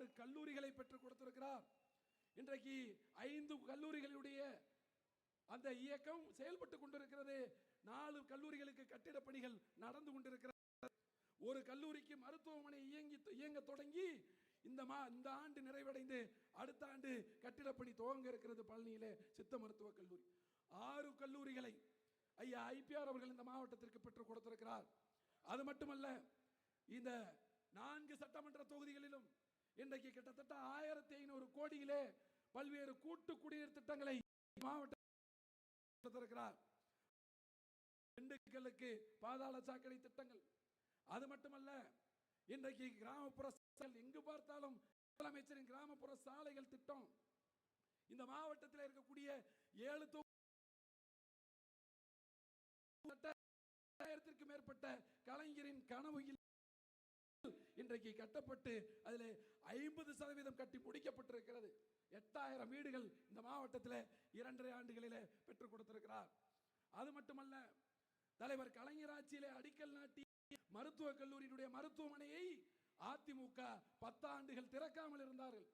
ஆறு கல்லூரிகளை பெற்றுக் கொடுத்திருக்கிறார். இன்றைக்கு ஐந்து கல்லூரிகளுடைய அந்த இயக்கம் செயல்பட்டு கொண்டிருக்கிறது. நாலு கல்லூரிகளுக்கு கட்டிடப் பணிகள் நடந்து கொண்டிருக்கிறது. ஒரு கல்லூரிக்கு மருத்துவமனை இயங்கி இயங்க தொடங்கி இந்த மா இந்த ஆண்டு நிறைவடைந்து அடுத்த ஆண்டு கட்டிடப்பணி துவங்க இருக்கிறது பழனியில சித்த மருத்துவ கல்லூரி. ஆறு கல்லூரிகளை ஐயா ஐபிஆர் அவர்கள் இந்த மாவட்டத்திற்கு பெற்றுக் கொடுத்திருக்கிறார். அது மட்டுமல்ல இந்த நான்கு சட்டமன்ற தொகுதிகளிலும் இன்றைக்கு கிட்டத்தட்ட ஆயிரத்தி ஐநூறு கோடியிலே பல்வேறு கூட்டு குடிநீர் திட்டங்களை மாவட்ட திண்டுக்கலுக்கு பாதாள சாக்கடை திட்டங்கள். அது மட்டுமல்ல இன்றைக்கு கிராமப்புற எங்கு பார்த்தாலும் முதலமைச்சரின் கிராமப்புற சாலைகள் திட்டம். இந்த மாவட்டத்தில் இருக்கக்கூடிய ஏழு தொ- மேற்பட்ட கலைஞரின் கனவு இன்றைக்கு கட்டப்பட்டு அதில் ஐம்பது சதவீதம் கட்டி முடிக்கப்பட்டிருக்கிறது. எட்டாயிரம் வீடுகள் இந்த மாவட்டத்தில் இரண்டரை ஆண்டுகளிலே பெற்றுக் கொடுத்திருக்கிறார். அது மட்டுமல்ல தலைவர் கலைஞர் ஆட்சியிலே அடிக்கல் நாட்டி மருத்துவக் கல்லூரியினுடைய மருத்துவமனையை அதிமுக பத்தாண்டுகள் திறக்காமல் இருந்தார்கள்.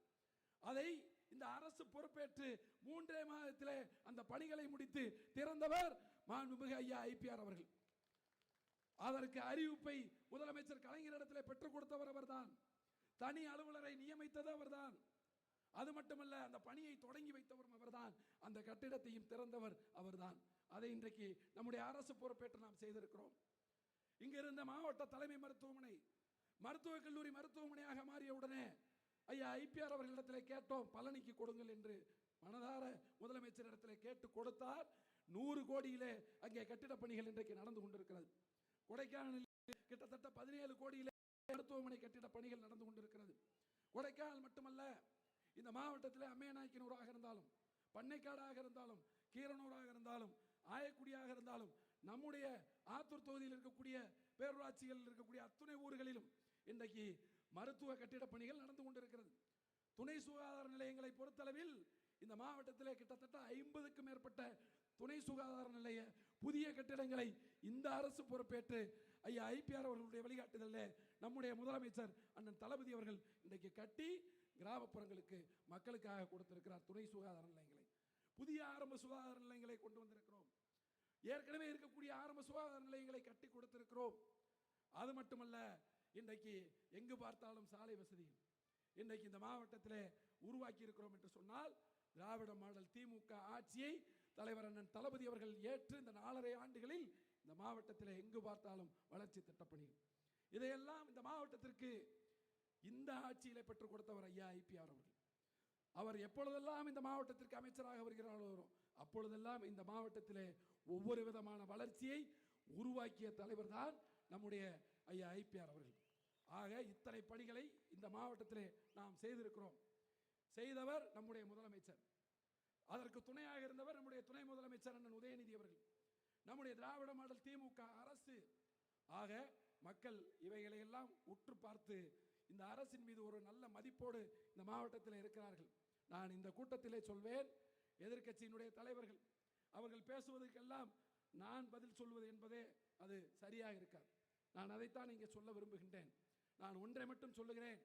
அதை இந்த அரசு பொறுப்பேற்று மூன்றே மாதத்திலே அந்த பணிகளை முடித்து திறந்தவர் மாண்புமிகு ஐயா ஐபிஆர் அவர்கள். அதற்கு அறிவிப்பை முதலமைச்சர் கலைஞரிடத்தில் பெற்றுக் கொடுத்தவர் அவர்தான். தனி அலுவலரை நியமித்தது அவர்தான். அது மட்டுமல்ல அந்த பணியை தொடங்கி வைத்தவரும் அவர்தான். அந்த கட்டிடத்தையும் திறந்தவர் அவர்தான். அதை இன்றைக்கு நம்முடைய அரசு பொறுப்பேற்று நாம் செய்திருக்கிறோம். இங்கிருந்த மாவட்ட தலைமை மருத்துவமனை மருத்துவக் கல்லூரி மருத்துவமனையாக மாறிய உடனே ஐயா ஐபிஆர் அவர்களிடத்தில் கேட்டோம் பழனிக்கு கொடுங்கள் என்று மனதார முதலமைச்சர் இடத்துல கேட்டு கொடுத்தார். நூறு கோடியிலே அங்கே கட்டிடப் பணிகள் இன்றைக்கு நடந்து கொண்டிருக்கிறது. கொடைக்கானலில் கிட்டத்தட்ட பதினேழு கோடியிலே மருத்துவமனை கட்டிட பணிகள் நடந்து கொண்டிருக்கிறது. கொடைக்கானல் மட்டுமல்ல இந்த மாவட்டத்தில் அம்மையநாய்க்கனூராக இருந்தாலும் பண்ணைக்காடாக இருந்தாலும் கீரனூராக இருந்தாலும் ஆயக்குடியாக இருந்தாலும் நம்முடைய ஆத்தூர் தொகுதியில் இருக்கக்கூடிய பேரூராட்சிகளில் இருக்கக்கூடிய அத்துணை ஊர்களிலும் இன்றைக்கு மருத்துவ கட்டிட பணிகள் நடந்து கொண்டிருக்கிறது. துணை சுகாதார நிலையங்களை பொறுத்தளவில் இந்த மாவட்டத்தில் கிட்டத்தட்ட ஐம்பதுக்கும் மேற்பட்ட துணை சுகாதார நிலைய புதிய கட்டிடங்களை இந்த அரசு பொறுப்பேற்று ஐயா ஐபிஆர் அவர்களுடைய வழிகாட்டுதலில் நம்முடைய முதலமைச்சர் அண்ணன் தளபதி அவர்கள் இன்றைக்கு கட்டி கிராமப்புறங்களுக்கு மக்களுக்காக கொடுத்திருக்கிறார் துணை சுகாதார நிலையங்களை. புதிய ஆரம்ப சுகாதார நிலையங்களை கொண்டு வந்திருக்கிறோம். ஏற்கனவே இருக்கக்கூடிய ஆரம்ப சுகாதார நிலையங்களை கட்டி கொடுத்திருக்கிறோம். அது மட்டுமல்ல இன்றைக்கு எங்கு பார்த்தாலும் சாலை வசதி இன்றைக்கு இந்த மாவட்டத்தில் உருவாக்கி இருக்கிறோம் என்று சொன்னால் திராவிட மாடல் திமுக ஆட்சியை தலைவர் அண்ணன் தளபதி அவர்கள் ஏற்று இந்த நாலரை ஆண்டுகளில் இந்த மாவட்டத்தில் எங்கு பார்த்தாலும் வளர்ச்சி திட்டப்பணிகள் இதையெல்லாம் இந்த மாவட்டத்திற்கு இந்த ஆட்சியில் பெற்றுக் கொடுத்தவர் ஐயா ஐபிஆர் அவர்கள். அவர் எப்பொழுதெல்லாம் இந்த மாவட்டத்திற்கு அமைச்சராக வருகிறாரோ அப்பொழுதெல்லாம் இந்த மாவட்டத்திலே ஒவ்வொரு விதமான வளர்ச்சியை உருவாக்கிய தலைவர் தான் நம்முடைய ஐயா ஐபிஆர் அவர்கள். ஆக இத்தனை பணிகளை இந்த மாவட்டத்திலே நாம் செய்திருக்கிறோம். செய்தவர் நம்முடைய முதலமைச்சர். அதற்கு துணையாக இருந்தவர் நம்முடைய துணை முதலமைச்சர் அண்ணன் உதயநிதி அவர்கள். நம்முடைய திராவிட மாடல் திமுக அரசு. ஆக மக்கள் இவைகளை எல்லாம் உற்று பார்த்து இந்த அரசின் மீது ஒரு நல்ல மதிப்போடு இந்த மாவட்டத்தில் இருக்கிறார்கள். நான் இந்த கூட்டத்திலே சொல்வேன் எதிர்க்கட்சியினுடைய தலைவர்கள் அவர்கள் பேசுவதற்கெல்லாம் நான் பதில் சொல்வது என்பதே அது சரியாக இருக்காது. நான் அதைத்தான் இங்கே சொல்ல விரும்புகின்றேன். நான் ஒன்றை மட்டும் சொல்லுகிறேன்.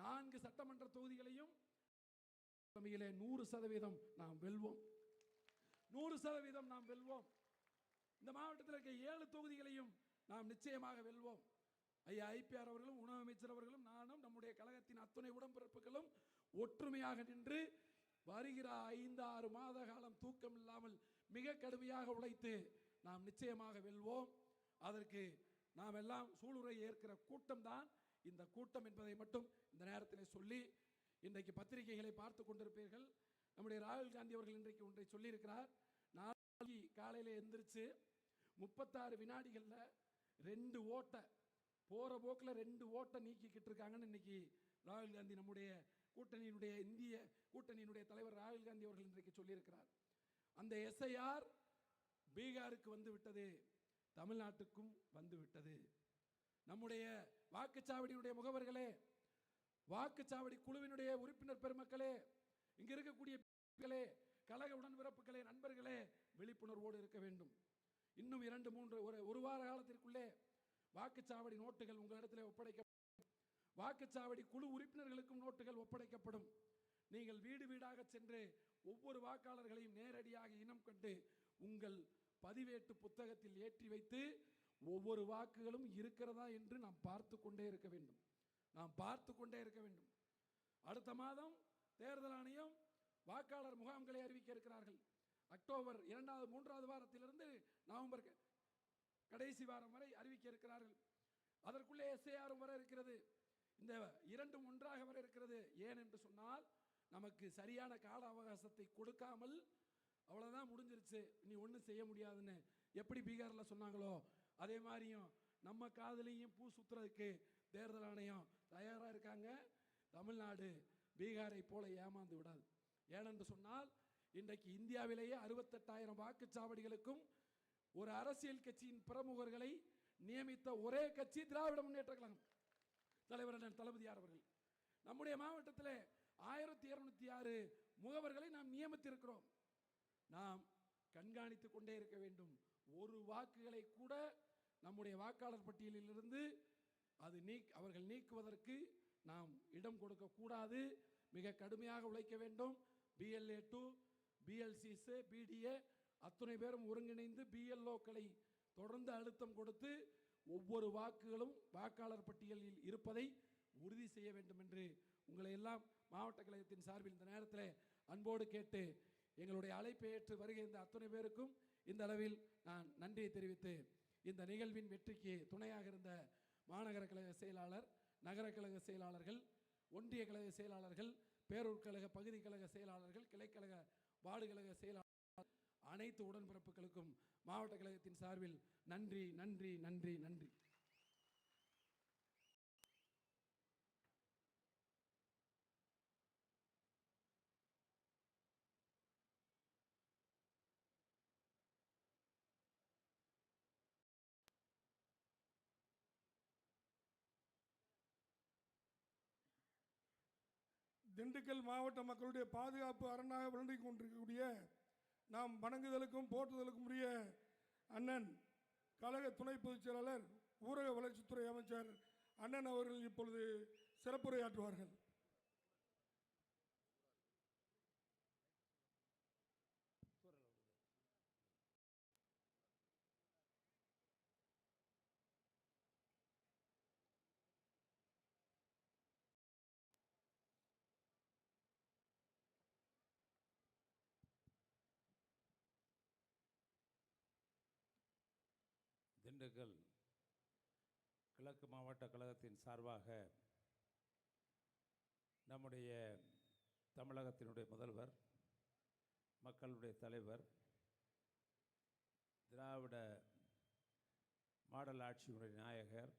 நான்கு சட்டமன்ற தொகுதிகளையும் நூறு சதவீதம் நாம் வெல்வோம். நூறு சதவீதம் நாம் வெல்வோம். இந்த மாவட்டத்தில் இருக்க ஏழு தொகுதிகளையும் நாம் நிச்சயமாக வெல்வோம். ஐயா ஐபிஆர் அவர்களும் உணவு அமைச்சர் அவர்களும் நானும் நம்முடைய கழகத்தின் அத்துணை உடன்பிறப்புகளும் ஒற்றுமையாக நின்று வருகிற ஐந்து ஆறு மாத காலம் தூக்கம் இல்லாமல் மிக கடுமையாக உழைத்து நாம் நிச்சயமாக வெல்வோம். அதற்கு நாம் எல்லாம் சூளுரை ஏற்கிற கூட்டம்தான். இந்த கூட்டம் என்பதை மட்டும் இந்த நேரத்தில் சொல்லி இன்றைக்கு பத்திரிகைகளை பார்த்து கொண்டிருப்பீர்கள். நம்முடைய ராகுல் காந்தி அவர்கள் இன்றைக்கு ஒன்றை சொல்லியிருக்கிறார். காலையில் எந்திரிச்சு முப்பத்தாறு வினாடிகளில் ரெண்டு ஓட்டை போகிற போக்கில் ரெண்டு ஓட்டை நீக்கிக்கிட்டு இருக்காங்கன்னு இன்னைக்கு ராகுல் காந்தி நம்முடைய கூட்டணியினுடைய இந்திய கூட்டணியினுடைய தலைவர் ராகுல் காந்தி அவர்கள் இன்றைக்கு சொல்லியிருக்கிறார். அந்த எஸ்ஐஆர் பீகாருக்கு வந்து விட்டது தமிழ்நாட்டுக்கும் வந்து விட்டது. நம்முடைய வாக்குச்சாவடியினுடைய முகவர்களே வாக்குச்சாவடி குழுவினுடைய உறுப்பினர் பெருமக்களே இங்கே இருக்கக்கூடிய கழக உடன்பிறப்புகளே நண்பர்களே விழிப்புணர்வோடு இருக்க வேண்டும். இன்னும் இரண்டு மூன்று ஒரு ஒரு வார காலத்திற்குள்ளே வாக்குச்சாவடி நோட்டுகள் உங்களிடத்தில் ஒப்படைக்கப்படும் வாக்குச்சாவடி குழு உறுப்பினர்களுக்கும் நோட்டுகள் ஒப்படைக்கப்படும். நீங்கள் வீடு வீடாக சென்று ஒவ்வொரு வாக்காளர்களையும் நேரடியாக இனம் கண்டு உங்கள் பதிவேட்டு புத்தகத்தில் ஏற்றி வைத்து ஒவ்வொரு வாக்குகளும் இருக்கிறதா என்று நாம் பார்த்து கொண்டே இருக்க வேண்டும். நாம் பார்த்து கொண்டே இருக்க வேண்டும். அடுத்த மாதம் தேர்தல் ஆணையம் வாக்காளர் முகாம்களை அறிவிக்க இருக்கிறார்கள். அக்டோபர் இரண்டாவது மூன்றாவது வாரத்திலிருந்து நவம்பர் கடைசி வாரம் வரை அறிவிக்க இருக்கிறார்கள். அதற்குள்ளே எஸ்ஏஆரும் வர இருக்கிறது. இந்த இரண்டும் ஒன்றாக வர இருக்கிறது. ஏன் என்று சொன்னால் நமக்கு சரியான கால அவகாசத்தை கொடுக்காமல் அவ்வளோதான் முடிஞ்சிருச்சு. நீ ஒன்றும் செய்ய முடியாதுன்னு எப்படி பீகாரில் சொன்னாங்களோ அதே மாதிரியும் நம்ம காதுலையும் பூ சுத்துறதுக்கு தேர்தல் ஆணையம் தயாராக இருக்காங்க. தமிழ்நாடு பீகாரை போல ஏமாந்து விடாது. ஏனென்று சொன்னால் இன்றைக்கு இந்தியாவிலேயே அறுபத்தெட்டாயிரம் வாக்குச்சாவடிகளுக்கும் ஒரு அரசியல் கட்சியின் பிரமுகர்களை நியமித்த ஒரே கட்சி திராவிட முன்னேற்ற கழகம். தலைவர் அண்ணன் தளபதியார் அவர்கள். நம்முடைய மாவட்டத்தில் ஆயிரத்தி இருநூத்தி ஆறு முகவர்களை நாம் நியமித்திருக்கிறோம். நாம் கண்காணித்துக் கொண்டே இருக்க வேண்டும். ஒரு வாக்குகளை கூட நம்முடைய வாக்காளர் பட்டியலிலிருந்து அது நீக் அவர்கள் நீக்குவதற்கு நாம் இடம் கொடுக்கக்கூடாது. மிக கடுமையாக உழைக்க வேண்டும். பிஎல்ஏ டூ பிஎல்சிஸ் பிடிஏ அத்தனை பேரும் ஒருங்கிணைந்து பிஎல்ஓக்களை தொடர்ந்து அழுத்தம் கொடுத்து ஒவ்வொரு வாக்குகளும் வாக்காளர் பட்டியலில் இருப்பதை உறுதி செய்ய வேண்டும் என்று உங்களை எல்லாம் மாவட்ட கழகத்தின் சார்பில் இந்த நேரத்தில் அன்போடு கேட்டு எங்களுடைய அழைப்பை ஏற்று வருகின்ற அத்தனை பேருக்கும் இந்த அளவில் நான் நன்றியை தெரிவித்து இந்த நிகழ்வின் வெற்றிக்கு துணையாக இருந்த மாநகர கழக செயலாளர் நகர கழக செயலாளர்கள் ஒன்றிய கழக செயலாளர்கள் பேரூர் கழக பகுதி கழக செயலாளர்கள் கிளைக்கழக வார்டு கழக செயலாளர் அனைத்து உடன்பிறப்புகளுக்கும் மாவட்ட கழகத்தின் சார்பில் நன்றி நன்றி நன்றி நன்றி. திண்டுக்கல் மாவட்ட மக்களுடைய பாதுகாப்பு அரணாக விளங்கிக் கொண்டிருக்கக்கூடிய நாம் வணங்குதலுக்கும் போற்றுதலுக்கும் உரிய அண்ணன் கழக துணை பொதுச் செயலாளர் ஊரக வளர்ச்சித்துறை அமைச்சர் அண்ணன் அவர்கள் இப்பொழுது சிறப்புரையாற்றுவார்கள். திண்டுக்கல் கிழக்கு மாவட்ட கழகத்தின் சார்பாக நம்முடைய தமிழகத்தினுடைய முதல்வர் மக்களுடைய தலைவர் திராவிட மாடல் ஆட்சியினுடைய நாயகர்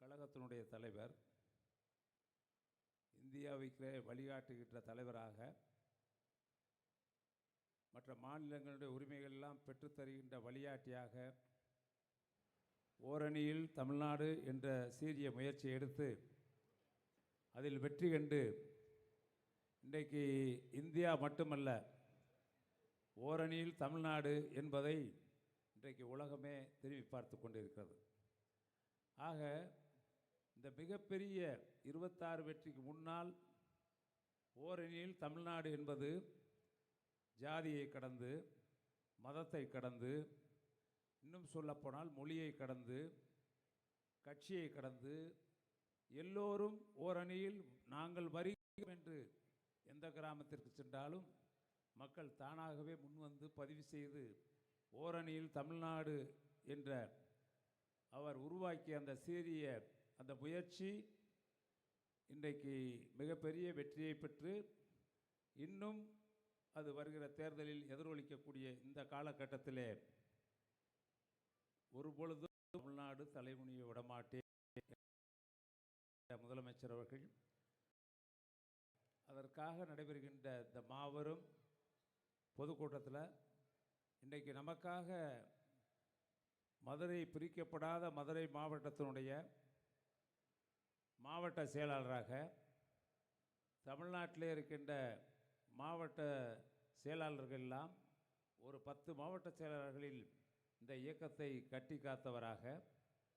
கழகத்தினுடைய தலைவர் இந்தியாவுக்கே வழிகாட்டுகின்ற தலைவராக மற்ற மாநிலங்களுடைய உரிமைகள் எல்லாம் பெற்றுத்தருகின்ற வழிகாட்டியாக ஓரணியில் தமிழ்நாடு என்ற சீரிய முயற்சி எடுத்து அதில் வெற்றி கண்டு இன்றைக்கு இந்தியா மட்டுமல்ல ஓரணியில் தமிழ்நாடு என்பதை இன்றைக்கு உலகமே திரும்பி பார்த்து கொண்டிருக்கிறது. ஆக இந்த மிகப்பெரிய இருபத்தாறு வெற்றிக்கு முன்னால் ஓரணியில் தமிழ்நாடு என்பது ஜாதியை கடந்து மதத்தை கடந்து இன்னும் சொல்லப்போனால் மொழியை கடந்து கட்சியை கடந்து எல்லோரும் ஓரணியில் நாங்கள் வருகிறோம் என்று எந்த கிராமத்திற்கு சென்றாலும் மக்கள் தானாகவே முன்வந்து பதிவு செய்து ஓரணியில் தமிழ்நாடு என்ற அவர் உருவாக்கிய அந்த சீரிய அந்த முயற்சி இன்றைக்கு மிகப்பெரிய வெற்றியை பெற்று இன்னும் அது வருகிற தேர்தலில் எதிரொலிக்கக்கூடிய இந்த காலகட்டத்திலே ஒரு பொழுது தமிழ்நாடு தலைமுனியை விடமாட்டேன் முதலமைச்சர் அவர்கள். அதற்காக நடைபெறுகின்ற இந்த மாபெரும் பொதுக்கூட்டத்தில் இன்றைக்கு நமக்காக மதுரை பிரிக்கப்படாத மதுரை மாவட்டத்தினுடைய மாவட்ட செயலாளராக தமிழ்நாட்டிலே இருக்கின்ற மாவட்ட செயலாளர்கள் எல்லாம் ஒரு பத்து மாவட்ட செயலாளர்களில் இந்த இயக்கத்தை கட்டி காத்தவராக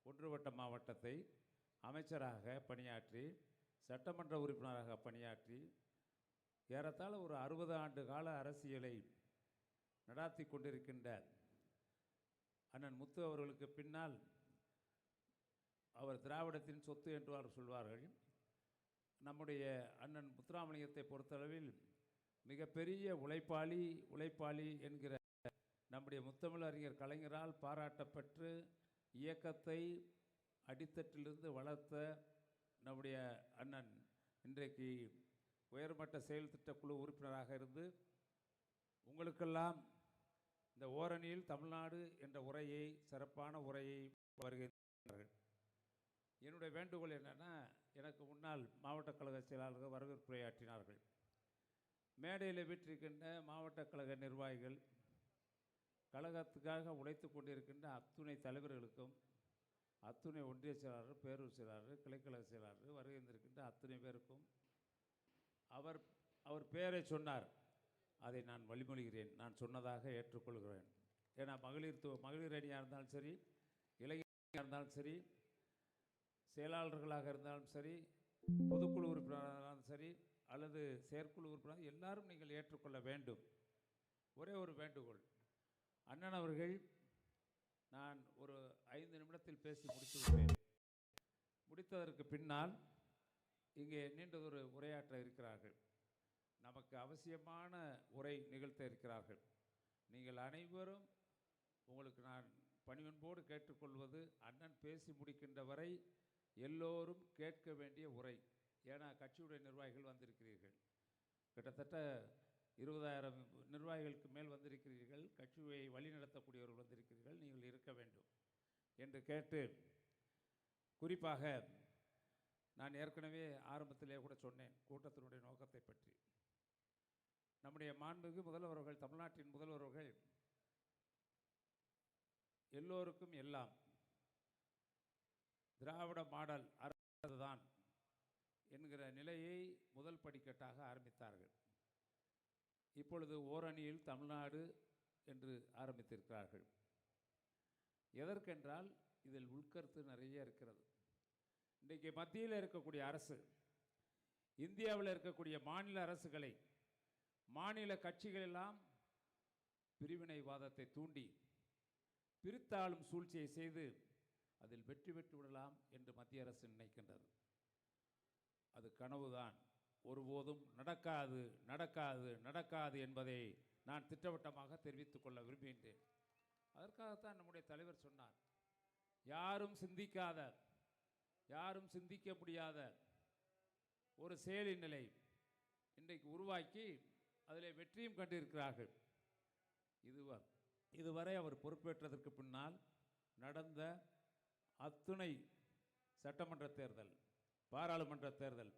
ஒன்றுவட்ட மாவட்டத்தை அமைச்சராக பணியாற்றி சட்டமன்ற உறுப்பினராக பணியாற்றி ஏறத்தாழ ஒரு அறுபது ஆண்டு கால அரசியலை நடாத்தி கொண்டிருக்கின்ற அண்ணன் முத்து அவர்களுக்கு பின்னால் அவர் திராவிடத்தின் சொத்து என்று அவர் சொல்வார்கள். நம்முடைய அண்ணன் முத்துராமலிங்கத்தை பொறுத்தளவில் மிகப்பெரிய உழைப்பாளி உழைப்பாளி என்கிற நம்முடைய முத்தமிழ் அறிஞர் கலைஞரால் பாராட்டப்பட்டு இயக்கத்தை அடித்தட்டிலிருந்து வளர்த்த நம்முடைய அண்ணன் இன்றைக்கு உயர்மட்ட செயல் திட்ட குழு உறுப்பினராக இருந்து உங்களுக்கெல்லாம் இந்த ஓரணியில் தமிழ்நாடு என்ற உரையை சிறப்பான உரையை வருகின்றார்கள். என்னுடைய வேண்டுகோள் என்னென்னா எனக்கு முன்னால் மாவட்ட கழக செயலாளர்கள் வரவேற்புரையாற்றினார்கள். மேடையில் வீற்றிருக்கின்ற மாவட்ட கழக நிர்வாகிகள் கழகத்துக்காக உழைத்து கொண்டிருக்கின்ற அத்துணை தலைவர்களுக்கும் அத்துணை ஒன்றிய செயலாளர் பேரூர் செயலாளர் கிளைக்கழக செயலாளர் வருகின்றிருக்கின்ற அத்துணை பேருக்கும் அவர் அவர் பெயரை சொன்னார். அதை நான் வழிமொழிகிறேன். நான் சொன்னதாக ஏற்றுக்கொள்கிறேன். ஏன்னா மகளிர் து- மகளிர் அணியாக இருந்தாலும் சரி இளைஞராக இருந்தாலும் சரி செயலாளர்களாக இருந்தாலும் சரி பொதுக்குழு உறுப்பினராக இருந்தாலும் சரி அல்லது செயற்குழு உறுப்பினர் எல்லாரும் நீங்கள் ஏற்றுக்கொள்ள வேண்டும். ஒரே ஒரு வேண்டுகோள். அண்ணன் அவர்கள் நான் ஒரு ஐந்து நிமிடத்தில் பேசி முடித்து விட்டேன். முடித்ததற்கு பின்னால் இங்கே நீண்டதொரு உரையாற்ற இருக்கிறார்கள். நமக்கு அவசியமான உரை நிகழ்த்த இருக்கிறார்கள். நீங்கள் அனைவரும் உங்களுக்கு நான் பணிவன்போடு கேட்டுக்கொள்வது அண்ணன் பேசி முடிக்கின்ற வரை எல்லோரும் கேட்க வேண்டிய உரை. ஏன்னா கட்சியுடைய நிர்வாகிகள் வந்திருக்கிறீர்கள். கிட்டத்தட்ட இருபதாயிரம் நிர்வாகிகளுக்கு மேல் வந்திருக்கிறீர்கள் கட்சியை வழிநடத்தக்கூடியவர்கள் வந்திருக்கிறீர்கள் நீங்கள் இருக்க வேண்டும் என்று கேட்டு குறிப்பாக நான் ஏற்கனவே ஆரம்பத்திலே கூட சொன்னேன் கூட்டத்தினுடைய நோக்கத்தை பற்றி. நம்முடைய மாண்புமிகு முதல்வர்கள் தமிழ்நாட்டின் முதல்வர்கள் எல்லோருக்கும் எல்லாம் திராவிட மாடல் அரசு தான் என்கிற நிலையை முதல் படிக்கட்டாக ஆரம்பித்தார்கள். இப்பொழுது ஓரணியில் தமிழ்நாடு என்று ஆரம்பித்திருக்கிறார்கள். எதற்கென்றால் இதில் உள்கருத்து நிறைய இருக்கிறது. இன்றைக்கு மத்தியில் இருக்கக்கூடிய அரசு இந்தியாவில் இருக்கக்கூடிய மாநில அரசுகளை மாநில கட்சிகள் எல்லாம் பிரிவினைவாதத்தை தூண்டி பிரித்தாளும் சூழ்ச்சியை செய்து அதில் வெற்றி பெற்று விடலாம் என்று மத்திய அரசு நினைக்கின்றது. அது கனவுதான். ஒருபோதும் நடக்காது நடக்காது நடக்காது என்பதை நான் திட்டவட்டமாக தெரிவித்துக் கொள்ள விரும்புகின்றேன். அதற்காகத்தான் நம்முடைய தலைவர் சொன்னார் யாரும் சிந்திக்காத யாரும் சிந்திக்க முடியாத ஒரு செயலின் நிலை இன்றைக்கு உருவாக்கி அதில் வெற்றியும் கண்டிருக்கிறார்கள். இதுவா இதுவரை அவர் பொறுப்பேற்றதற்கு பின்னால் நடந்த அத்துணை சட்டமன்ற தேர்தல் பாராளுமன்ற தேர்தல்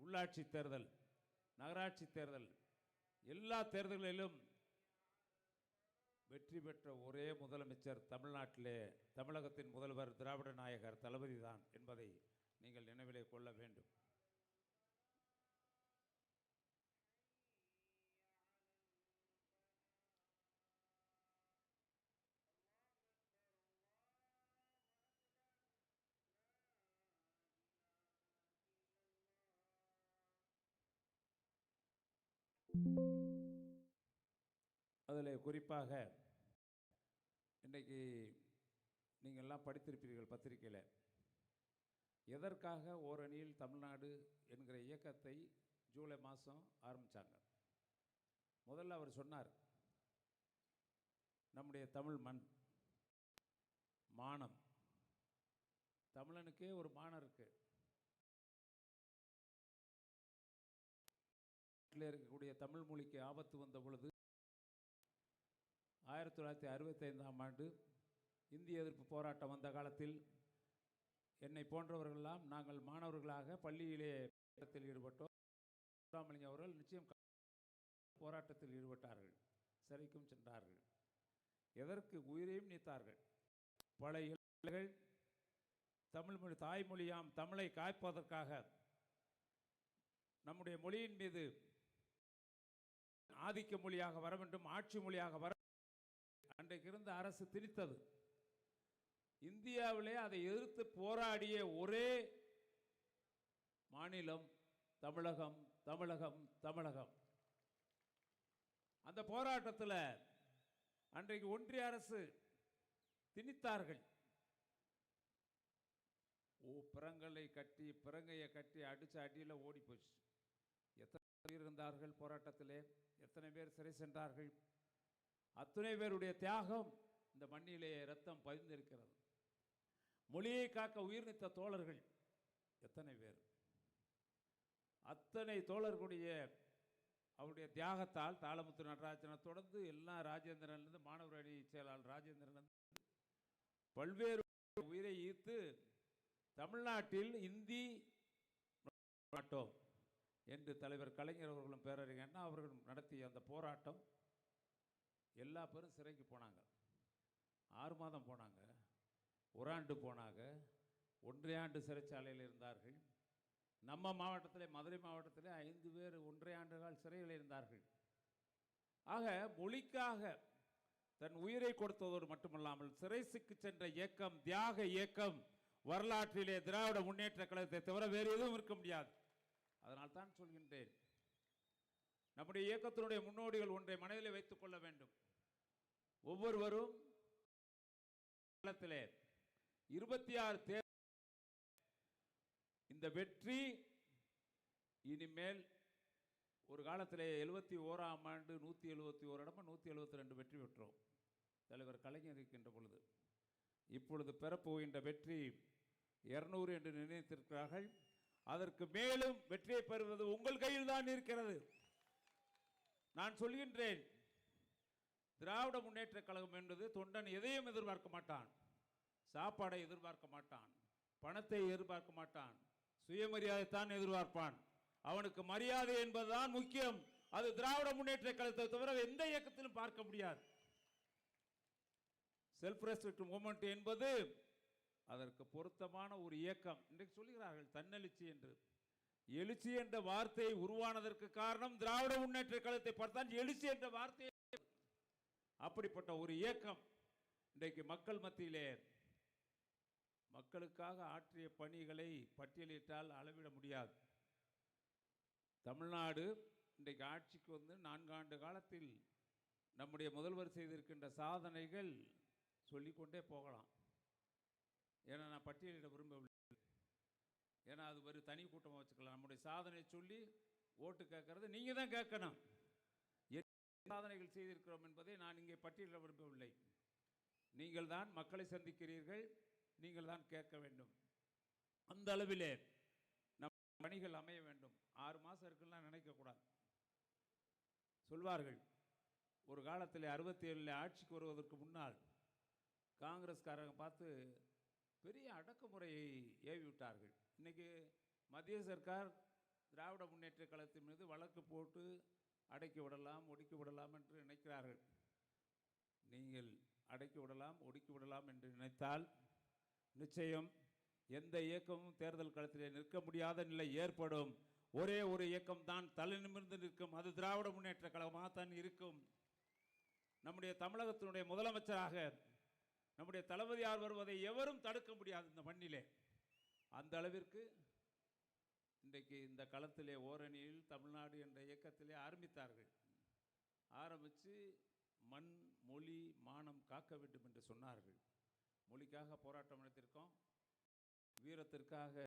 உள்ளாட்சி தேர்தல் நகராட்சி தேர்தல் எல்லா தேர்தல்களிலும் வெற்றி பெற்ற ஒரே முதலமைச்சர் தமிழ்நாட்டிலே தமிழகத்தின் முதல்வர் திராவிட நாயகர் தளபதி தான் என்பதை நீங்கள் நினைவிலே கொள்ள வேண்டும். அதில் குறிப்பாக இன்றைக்கு நீங்கள்லாம் படித்திருப்பீர்கள் பத்திரிக்கையில். எதற்காக ஓரணியில் தமிழ்நாடு என்கிற இயக்கத்தை ஜூலை மாதம் ஆரம்பித்தாங்க முதல்ல அவர் சொன்னார் நம்முடைய தமிழ் மண் மானம். தமிழனுக்கே ஒரு மானம் இருக்குது நாட்டில் இருக்கக்கூடிய தமிழ் மொழிக்கு ஆபத்து வந்த பொழுது ஆயிரத்தி தொள்ளாயிரத்தி அறுபத்தைந்தாம் ஆண்டு இந்திய எதிர்ப்பு போராட்டம் வந்த காலத்தில் என்னை போன்றவர்களெல்லாம் நாங்கள் மாணவர்களாக பள்ளியிலே போராட்டத்தில் ஈடுபட்டோம். ராமலிங்கம் அவர்கள் நிச்சயம் போராட்டத்தில் ஈடுபட்டார்கள். சிறைக்கும் சென்றார்கள். எதற்கு? உயிரையும் நீத்தார்கள். பல இளைஞர்கள் தமிழ் மொழி தாய்மொழியாம் தமிழை காய்ப்பதற்காக நம்முடைய மொழியின் மீது ஆதிக்க மொழியாக வர வேண்டும் ஆட்சி மொழியாக வர அன்றைக்கு இருந்த அரசு திணித்தது. இந்தியாவிலே அதை எதிர்த்து போராடிய ஒரே மாநிலம் தமிழகம் தமிழகம் தமிழகம். அந்த போராட்டத்தில் அன்றைக்கு ஒன்றிய அரசு திணித்தார்கள். ஓ பிறங்களை கட்டி பிறங்கையை கட்டி அடிச்ச அடியில் ஓடி போச்சு. எத்தனை இருந்தார்கள் போராட்டத்திலே. எத்தனை பேர் சிறை சென்றார்கள்? அத்தனை பேருடைய தியாகம் இந்த மண்ணிலே ரத்தம் பதிந்திருக்கிறது. மொழியை காக்க உயிர் நீத்த தோழர்கள் எத்தனை பேர்? அத்தனை தோழர்களுடைய அவருடைய தியாகத்தால் தாளமுத்து நடராஜனை தொடர்ந்து எல்லா ராஜேந்திரன்லேருந்து மாணவர் அணி செயலாளர் ராஜேந்திரன் பல்வேறு உயிரை ஈர்த்து தமிழ்நாட்டில் இந்தி மாட்டோம் என்று தலைவர் கலைஞர் அவர்களும் பேரறிஞர் அண்ணா அவர்களும் நடத்திய அந்த போராட்டம் எல்லா பேரும் சிறைக்கு போனாங்க. ஆறு மாதம் போனாங்க. ஒரு ஆண்டு போனாங்க. ஒன்றையாண்டு ஆண்டு சிறைச்சாலையில் இருந்தார்கள். நம்ம மாவட்டத்தில் மதுரை மாவட்டத்திலே ஐந்து பேர் ஒன்றரை ஆண்டுகள் சிறையில் இருந்தார்கள். ஆக மொழிக்காக தன் உயிரை கொடுத்ததோடு மட்டுமல்லாமல் சிறைசுக்கு சென்ற இயக்கம் தியாக இயக்கம் வரலாற்றிலே திராவிட முன்னேற்ற கழகத்தை தவிர வேறு எதுவும் இருக்க முடியாது. அதனால் தான் சொல்கின்றேன் நம்முடைய இயக்கத்தினுடைய முன்னோடிகள் ஒன்றை மனதில் வைத்துக் கொள்ள வேண்டும். ஒவ்வொருவரும் காலத்திலே இருபத்தி ஆறு தேர் இந்த வெற்றி இனிமேல் ஒரு காலத்திலே எழுபத்தி ஓராம் ஆண்டு நூற்றி எழுபத்தி ஓரிடமா நூற்றி எழுபத்தி ரெண்டு வெற்றி பெற்றோம். தலைவர் கலைஞர் இருக்கின்ற பொழுது. இப்பொழுது பெறப்போகின்ற வெற்றி இருநூறு என்று நிர்ணயித்திருக்கிறார்கள் அதற்கு மேலும் வெற்றியை பெறுவது உங்கள் கையில் தான் இருக்கிறது. நான் சொல்கின்றேன் திராவிட முன்னேற்ற கழகம் என்பது தொண்டன் எதையும் எதிர்பார்க்க மாட்டான் சாப்பாடை எதிர்பார்க்க மாட்டான் பணத்தை எதிர்பார்க்க மாட்டான் சுயமரியாதை தான் எதிர்பார்ப்பான். அவனுக்கு மரியாதை என்பதுதான் முக்கியம். அது திராவிட முன்னேற்ற கழகத்தை தவிர எந்த இயக்கத்திலும் பார்க்க முடியாது. செல்ஃப் ரெஸ்பெக்ட் மூமெண்ட் என்பது அதற்கு பொருத்தமான ஒரு இயக்கம். இன்றைக்கு சொல்கிறார்கள் தன்னெழுச்சி என்று. எழுச்சி என்ற வார்த்தை உருவானதற்கு காரணம் திராவிட முன்னேற்ற கழகத்தை பார்த்தால் எழுச்சி என்ற வார்த்தை அப்படிப்பட்ட ஒரு இயக்கம் இன்றைக்கு மக்கள் மத்தியிலே. மக்களுக்காக ஆற்றிய பணிகளை பட்டியலிட்டால் அளவிட முடியாது. தமிழ்நாடு இன்றைக்கு ஆட்சிக்கு வந்து நான்காண்டு காலத்தில் நம்முடைய முதல்வர் செய்திருக்கின்ற சாதனைகள் சொல்லிக்கொண்டே போகலாம். ஏன்னா நான் பட்டியலிட விரும்பவில்லை. ஏன்னா அது ஒரு தனி கூட்டமாக வச்சுக்கலாம். நம்முடைய சாதனை சொல்லி ஓட்டு கேட்கறது நீங்கள் தான் கேட்கணும். என்ன சாதனைகள் செய்திருக்கிறோம் என்பதை நான் இங்கே பட்டியலிட விரும்பவில்லை. நீங்கள் தான் மக்களை சந்திக்கிறீர்கள். நீங்கள் தான் கேட்க வேண்டும். அந்த அளவிலே நம் பணிகள் அமைய வேண்டும். ஆறு மாதம் இருக்குன்னா நினைக்கக்கூடாது சொல்வார்கள் ஒரு காலத்தில் அறுபத்தி ஏழில் ஆட்சிக்கு வருவதற்கு முன்னால் காங்கிரஸ்காரங்க பார்த்து பெரிய அடக்குமுறையை ஏவி விட்டார்கள் இன்றைக்கு மத்திய சர்க்கார் திராவிட முன்னேற்ற கழகத்தின் மீது வழக்கு போட்டு அடக்கி விடலாம் ஒடுக்கி விடலாம் என்று நினைக்கிறார்கள். நீங்கள் அடக்கி விடலாம் ஒடுக்கி விடலாம் என்று நினைத்தால் நிச்சயம் எந்த இயக்கமும் தேர்தல் களத்திலே நிற்க முடியாத நிலை ஏற்படும். ஒரே ஒரு இயக்கம் தான் தலை நிமிர்ந்து நிற்கும். அது திராவிட முன்னேற்ற கழகமாக தான் இருக்கும். நம்முடைய தமிழகத்தினுடைய முதலமைச்சராக நம்முடைய தளபதியார் வருவதை எவரும் தடுக்க முடியாது இந்த மண்ணிலே. அந்த அளவிற்கு இன்றைக்கு இந்த களத்திலே ஓரணியில் தமிழ்நாடு என்ற இயக்கத்திலே ஆரம்பித்தார்கள். ஆரம்பித்து மண் மொழி மானம் காக்க வேண்டும் என்று சொன்னார்கள். மொழிக்காக போராட்டம் நடத்தியிருக்கோம். வீரத்திற்காக